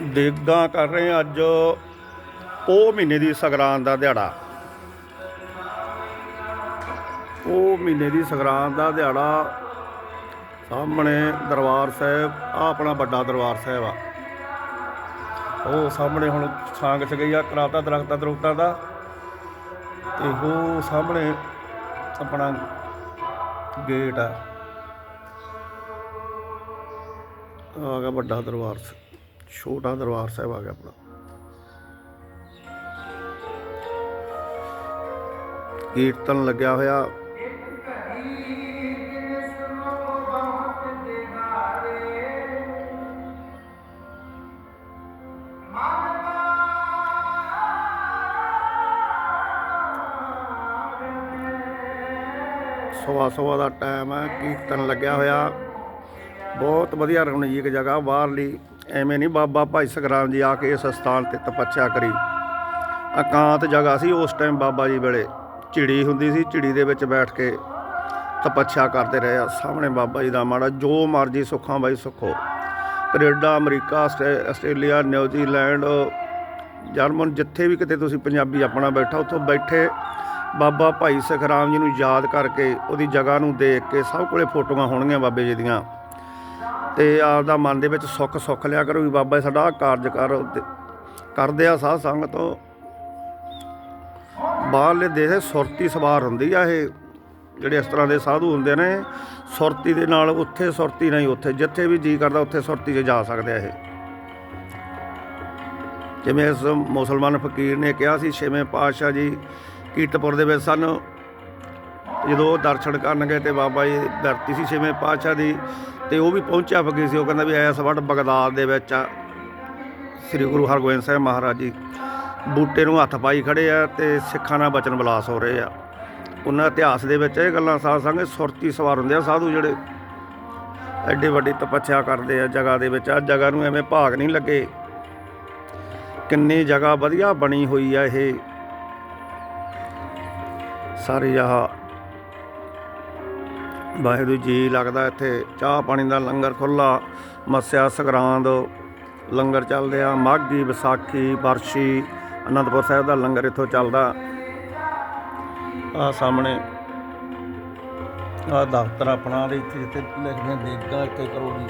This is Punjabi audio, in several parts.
ਦੇਖਦਾ ਕਰ ਰਹੇ ਹਾਂ ਅੱਜ ਉਹ ਮਹੀਨੇ ਦੀ ਸੰਗਰਾਂਦ ਦਾ ਦਿਹਾੜਾ। ਉਹ ਮਹੀਨੇ ਦੀ ਸੰਗਰਾਂਦ ਦਾ ਦਿਹਾੜਾ ਸਾਹਮਣੇ ਦਰਬਾਰ ਸਾਹਿਬ ਆ ਆਪਣਾ ਵੱਡਾ ਦਰਬਾਰ ਸਾਹਿਬ ਆ। ਉਹ ਸਾਹਮਣੇ ਹੁਣ ਸਾਂਗ ਚ ਗਈ ਆ, ਕਰਾਤਾ ਦਰਖਤਾਂ ਦਰਖਤਾਂ ਦਾ। ਤੇ ਉਹ ਸਾਹਮਣੇ ਆਪਣਾ ਗੇਟ ਆ। ਆ ਗਿਆ ਵੱਡਾ ਦਰਬਾਰ। ਸਾਹਿਬ ਛੋਟਾ ਦਰਬਾਰ ਸਾਹਿਬ ਆ ਗਿਆ ਆਪਣਾ। ਕੀਰਤਨ ਲੱਗਿਆ ਹੋਇਆ। ਸਵਾ ਸਵਾ ਦਾ ਟਾਈਮ ਹੈ, ਕੀਰਤਨ ਲੱਗਿਆ ਹੋਇਆ। ਬਹੁਤ ਵਧੀਆ ਰਮਣੀਕ ਜਗ੍ਹਾ, ਬਾਹਰਲੀ ਐਵੇਂ ਨਹੀਂ ਬਾਬਾ ਭਾਈ ਸਗਰਾਮ ਜੀ ਆ ਕੇ ਇਸ ਸਥਾਨ ਤੇ ਤਪੱਸਿਆ ਕਰੀ। ਇਕਾਂਤ ਜਗ੍ਹਾ ਸੀ ਉਸ ਟਾਈਮ ਬਾਬਾ ਜੀ ਵੇਲੇ। ਝਿੜੀ ਹੁੰਦੀ ਸੀ, ਝਿੜੀ ਦੇ ਵਿੱਚ ਬੈਠ ਕੇ ਤਪੱਸਿਆ ਕਰਦੇ ਰਹੇ ਆ। ਸਾਹਮਣੇ ਬਾਬਾ ਜੀ ਦਾ ਮਾੜਾ, ਜੋ ਮਰਜ਼ੀ ਸੁੱਖਾਂ ਬਾਈ ਸੁੱਖੋ। ਕੈਨੇਡਾ, ਅਮਰੀਕਾ ਆਸਟ੍ਰੇ- ਆਸਟ੍ਰੇਲੀਆ, ਨਿਊਜ਼ੀਲੈਂਡ, ਜਰਮਨ, ਜਿੱਥੇ ਵੀ ਕਿਤੇ ਤੁਸੀਂ ਪੰਜਾਬੀ ਆਪਣਾ ਬੈਠਾ, ਉੱਥੋਂ ਬੈਠੇ ਬਾਬਾ ਭਾਈ ਸਖਰਾਮ ਜੀ ਨੂੰ ਯਾਦ ਕਰਕੇ ਉਹਦੀ ਜਗ੍ਹਾ ਨੂੰ ਦੇਖ ਕੇ ਸਭ ਕੋਲੇ ਫੋਟੋਆਂ ਹੋਣਗੀਆਂ ਬਾਬੇ ਜੀ ਦੀਆਂ। ਤੇ ਆਪਦਾ ਮਨ ਦੇ ਵਿੱਚ ਸੁੱਖ ਸੁੱਖ ਲਿਆ ਕਰੋ ਵੀ ਬਾਬਾ ਜੀ ਸਾਡਾ ਕਾਰਜ ਕਰ ਕਰਦੇ ਆ ਸਾਧ ਸੰਗਤ। ਤੋਂ ਬਾਹਰਲੇ ਦੇਸ਼ ਸੁਰਤੀ ਸਵਾਰ ਹੁੰਦੀ ਆ ਇਹ। ਜਿਹੜੇ ਇਸ ਤਰ੍ਹਾਂ ਦੇ ਸਾਧੂ ਹੁੰਦੇ ਨੇ, ਸੁਰਤੀ ਦੇ ਨਾਲ ਉੱਥੇ ਸੁਰਤੀ ਨਹੀਂ, ਉੱਥੇ ਜਿੱਥੇ ਵੀ ਜੀ ਕਰਦਾ ਉੱਥੇ ਸੁਰਤੀ 'ਚ ਜਾ ਸਕਦੇ ਆ ਇਹ। ਜਿਵੇਂ ਇਸ ਮੁਸਲਮਾਨ ਫਕੀਰ ਨੇ ਕਿਹਾ ਸੀ, ਛੇਵੇਂ ਪਾਤਸ਼ਾਹ ਜੀ ਕੀਰਤਪੁਰ ਦੇ ਵਿੱਚ ਸਨ। ਜਦੋਂ ਦਰਸ਼ਨ ਕਰਨ ਗਏ ਤੇ ਬਾਬਾ ਜੀ ਦੀ ਧਰਤੀ ਸੀ ਛੇਵੇਂ ਪਾਤਸ਼ਾਹ ਦੀ। ਤੇ ਉਹ ਵੀ ਪਹੁੰਚਿਆ ਫਕੀਰ ਸੀ ਉਹ ਕਹਿੰਦਾ ਵੀ ਐਸ ਵੜ ਬਗਦਾਦ ਦੇ ਵਿੱਚ ਆ। ਸ੍ਰੀ ਗੁਰੂ ਹਰਗੋਬਿੰਦ ਸਾਹਿਬ ਮਹਾਰਾਜ ਜੀ ਬੂਟੇ ਨੂੰ ਹੱਥ ਪਾਈ ਖੜੇ ਆ ਤੇ ਸਿੱਖਾਂ ਨਾਲ ਬਚਨ ਬਲਾਸ ਹੋ ਰਹੇ ਆ। ਉਹਨਾਂ ਇਤਿਹਾਸ ਦੇ ਵਿੱਚ ਇਹ ਗੱਲਾਂ ਸਾਧ ਸੰਗੇ, ਸੁਰਤੀ ਸਵਾਰ ਹੁੰਦੇ ਆ ਸਾਧੂ ਜਿਹੜੇ। ਐਡੇ ਵੱਡੀ ਤਪੱਸਿਆ ਕਰਦੇ ਆ ਜਗ੍ਹਾ ਦੇ ਵਿੱਚ ਆ ਜਗ੍ਹਾ ਨੂੰ ਐਵੇਂ ਭਾਗ ਨਹੀਂ ਲੱਗੇ। ਕਿੰਨੀ ਜਗ੍ਹਾ ਵਧੀਆ ਬਣੀ ਹੋਈ ਆ ਇਹ। ਸਾਰੇ ਆਹ ਵਾਹਿਗੁਰੂ ਜੀ ਲੱਗਦਾ ਇੱਥੇ, ਚਾਹ ਪਾਣੀ ਦਾ ਲੰਗਰ ਖੁੱਲਾ ਮੱਸਿਆ ਸੰਗਰਾਂਦ, ਲੰਗਰ ਚੱਲਦੇ ਆ, ਮਾਘੀ, ਵਿਸਾਖੀ, ਬਰਸ਼ੀ, ਅਨੰਦਪੁਰ ਸਾਹਿਬ ਦਾ ਲੰਗਰ ਇੱਥੋਂ ਚੱਲਦਾ। ਆ ਸਾਹਮਣੇ ਆ ਦਫ਼ਤਰ ਆਪਣਾ ਦੇ ਇੱਥੇ ਜਿੱਥੇ ਲਿਖਦੇ ਆ ਦੇਗਾ ਇੱਥੇ ਕਰੋੜੀ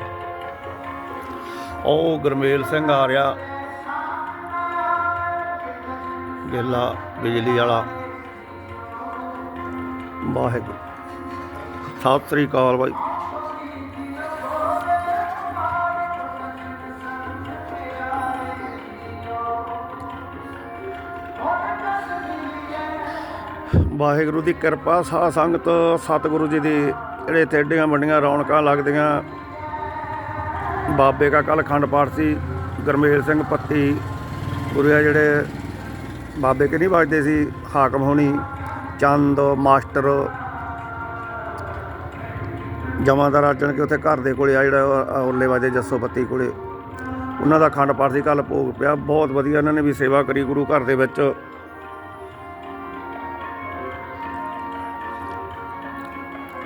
ਉਹ ਗੁਰਮੇਲ ਸਿੰਘ ਆ ਰਿਹਾ, ਗੇਲਾ ਬਿਜਲੀ ਵਾਲਾ। ਵਾਹਿਗੁਰੂ। ਸਤਿ ਸ੍ਰੀ ਅਕਾਲ ਬਾਈ। ਵਾਹਿਗੁਰੂ ਦੀ ਕਿਰਪਾ, ਸਾਧ ਸੰਗਤ, ਸਤਿਗੁਰੂ ਜੀ ਦੀ ਜਿਹੜੇ ਇੱਥੇ ਏਡੀਆਂ ਵੱਡੀਆਂ ਰੌਣਕਾਂ ਲੱਗਦੀਆਂ। ਬਾਬੇ ਕਾ ਕੱਲ ਖੰਡ ਪਾਠ ਸੀ, ਗਰਮੇਲ ਸਿੰਘ ਪੱਤੀ ਗੁਰਿਆ ਜਿਹੜੇ ਬਾਬੇ ਕਿ ਨਹੀਂ ਵੱਜਦੇ ਸੀ, ਹਾਕਮ ਹੋਣੀ, ਚੰਦ, ਮਾਸਟਰ ਜਮਾਦਾਰ ਅਰਜਨ ਕੇ ਉੱਥੇ ਘਰ ਦੇ ਕੋਲੇ ਆ ਜਿਹੜਾ ਉਰਲੇ ਵਾਜੇ ਜੱਸੋ ਪੱਤੀ ਕੋਲੇ। ਉਹਨਾਂ ਦਾ ਖੰਡ ਪਾਠ ਸੀ ਕੱਲ ਭੋਗ ਪਿਆ। ਬਹੁਤ ਵਧੀਆ ਉਹਨਾਂ ਨੇ ਵੀ ਸੇਵਾ ਕਰੀ ਗੁਰੂ ਘਰ ਦੇ ਵਿੱਚ।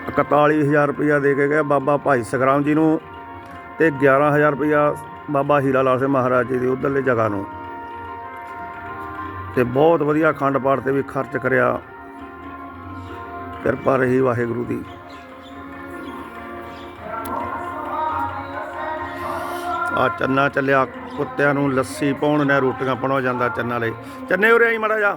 ਇਕਤਾਲੀ ਹਜ਼ਾਰ ਰੁਪਇਆ ਦੇ ਕੇ ਗਿਆ ਬਾਬਾ ਭਾਈ ਸਗਰਾਮ ਜੀ ਨੂੰ ਤੇ 11000 ਰੁਪਇਆ ਬਾਬਾ ਹੀਰਾ ਲਾਲ ਸਿੰਘ ਮਹਾਰਾਜ ਜੀ ਦੀ ਉਧਰਲੇ ਜਗ੍ਹਾ ਨੂੰ। ਤੇ ਬਹੁਤ ਵਧੀਆ ਅਖੰਡ ਪਾਠ ਤੇ ਵੀ ਖਰਚ ਕਰਿਆ। ਕਿਰਪਾ ਰਹੀ ਵਾਹਿਗੁਰੂ ਦੀ। ਆ ਚੰਨਾ ਚੱਲਿਆ, ਕੁੱਤਿਆਂ ਨੂੰ ਲੱਸੀ ਪਾਉਣ ਨੇ, ਰੋਟੀਆਂ ਪਾਉਣਾ ਜਾਂਦਾ ਚੰਨਾ ਲਈ। ਚੰਨੇ ਉਰੇ ਆਈ ਮੜਾ ਜਾ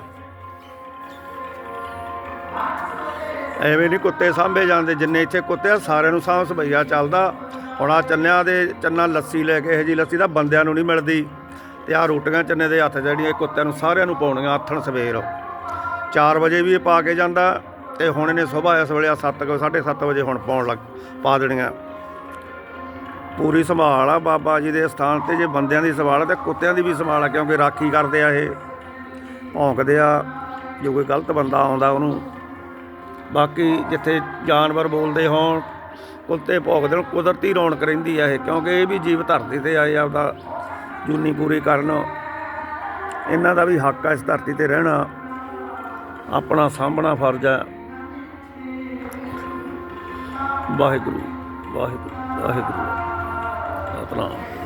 ਐਵੇਂ ਨਹੀਂ ਕੁੱਤੇ ਸਾਂਭੇ ਜਾਂਦੇ, ਜਿੰਨੇ ਇੱਥੇ ਕੁੱਤੇ ਆ, ਸਾਰਿਆਂ ਨੂੰ ਸਾਂਭ ਸਭਈਆ ਚੱਲਦਾ। ਹੁਣ ਆ ਚੰਨਿਆਂ ਦੇ ਚੰਨਾ ਲੱਸੀ ਲੈ ਕੇ, ਇਹ ਜੀ ਲੱਸੀ ਤਾਂ ਬੰਦਿਆਂ ਨੂੰ ਨਹੀਂ ਮਿਲਦੀ। ਤੇ ਆ ਰੋਟੀਆਂ ਚੰਨੇ ਦੇ ਹੱਥ ਜਿਹੜੀਆਂ, ਇਹ ਕੁੱਤਿਆਂ ਨੂੰ ਸਾਰਿਆਂ ਨੂੰ ਪਾਉਣੀਆਂ, ਆਥਣ ਸਵੇਰ। 4 ਵਜੇ ਵੀ ਇਹ ਪਾ ਕੇ ਜਾਂਦਾ, ਤੇ ਹੁਣ ਇਹਨੇ ਸਵੇਰ ਇਸ ਵੇਲੇ 7 7:30 ਵਜੇ ਹੁਣ ਪਾਉਣ ਲੱਗ, ਪਾ ਦੇਣੀਆਂ। ਪੂਰੀ ਸੰਭਾਲ ਆ ਬਾਬਾ ਜੀ ਦੇ ਸਥਾਨ ਤੇ, ਜੇ ਬੰਦਿਆਂ ਦੀ ਸੰਭਾਲ ਆ ਤੇ ਕੁੱਤਿਆਂ ਦੀ ਵੀ ਸੰਭਾਲ ਆ, ਕਿਉਂਕਿ ਰਾਖੀ ਕਰਦੇ ਆ ਇਹ। ਭੌਂਕਦੇ ਆ, ਜੋ ਕੋਈ ਗਲਤ ਬੰਦਾ ਆਉਂਦਾ ਉਹਨੂੰ। ਬਾਕੀ ਜਿੱਥੇ ਜਾਨਵਰ ਬੋਲਦੇ ਹੋਣ, ਕੁੱਤੇ ਭੌਂਕਦੇ ਹੋਣ, ਕੁਦਰਤੀ ਰੌਣਕ ਰਹਿੰਦੀ ਆ ਇਹ, ਕਿਉਂਕਿ ਇਹ ਵੀ ਜੀਵ ਧਰਤੀ ਤੇ ਆਏ ਆਪਦਾ ਜੂਨੀ ਪੂਰੀ ਕਰਨ। ਇਹਨਾਂ ਦਾ ਵੀ ਹੱਕ ਆ ਇਸ ਧਰਤੀ ਤੇ ਰਹਿਣਾ। ਆਪਣਾ ਸਾਂਭਣਾ ਫਰਜ਼ ਆ। ਵਾਹਿਗੁਰੂ ਵਾਹਿਗੁਰੂ ਵਾਹਿਗੁਰੂ। Vietnam.